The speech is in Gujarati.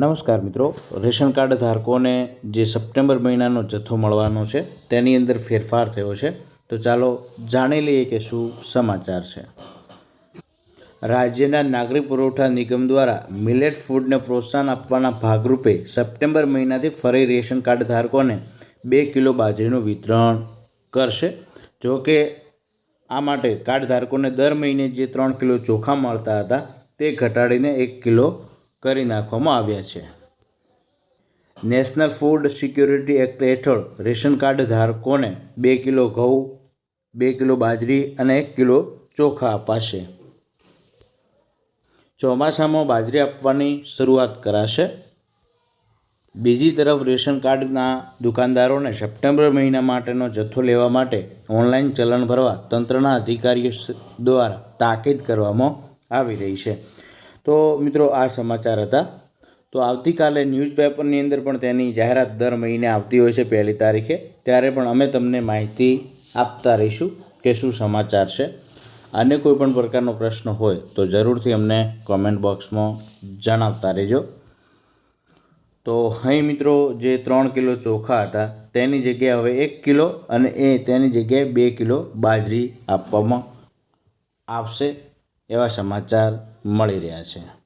નમસ્કાર મિત્રો, રેશન કાર્ડ ધારકોને જે સપ્ટેમ્બર મહિનાનો જથ્થો મળવાનો છે, તેની અંદર ફેરફાર થયો છે. તો ચાલો જાણી લઈએ કે શું સમાચાર છે. રાજ્યના નાગરિક પુરવઠા નિગમ દ્વારા મિલેટ ફૂડને પ્રોત્સાહન આપવાના ભાગરૂપે સપ્ટેમ્બર મહિનાથી ફરી રેશન કાર્ડ ધારકોને બે કિલો બાજરીનું વિતરણ કરશે. જો કે આ માટે કાર્ડ ધારકોને દર મહિને જે ત્રણ કિલો ચોખા મળતા હતા, તે ઘટાડીને એક કિલો કરી નાખવામાં આવ્યા છે. નેશનલ ફૂડ સિક્યોરિટી એક્ટ હેઠળ રેશન કાર્ડ ધારકોને બે કિલો ઘઉં, બે કિલો બાજરી અને એક કિલો ચોખા અપાશે. ચોમાસામાં બાજરી આપવાની શરૂઆત કરાશે. બીજી તરફ રેશન કાર્ડના દુકાનદારોને સપ્ટેમ્બર મહિના માટેનો જથ્થો લેવા માટે ઓનલાઈન ચલણ ભરવા તંત્રના અધિકારીઓ દ્વારા તાકીદ કરવામાં આવી રહી છે. તો મિત્રો આ સમાચાર હતા. તો આવતીકાલે ન્યૂઝપેપરની અંદર પણ તેની જાહેરાત દર મહિને આવતી હોય છે, પહેલી તારીખે. ત્યારે પણ અમે તમને માહિતી આપતા રહીશું કે શું સમાચાર છે. અને કોઈ પણ પ્રકારનો પ્રશ્ન હોય તો જરૂરથી અમને કોમેન્ટ બોક્સમાં જણાવતા રહેજો. તો અહીં મિત્રો જે ત્રણ કિલો ચોખા હતા, તેની જગ્યાએ હવે એક કિલો અને એ તેની જગ્યાએ બે કિલો બાજરી આપવામાં આવશે. એવા સમાચાર મળી રહ્યા છે.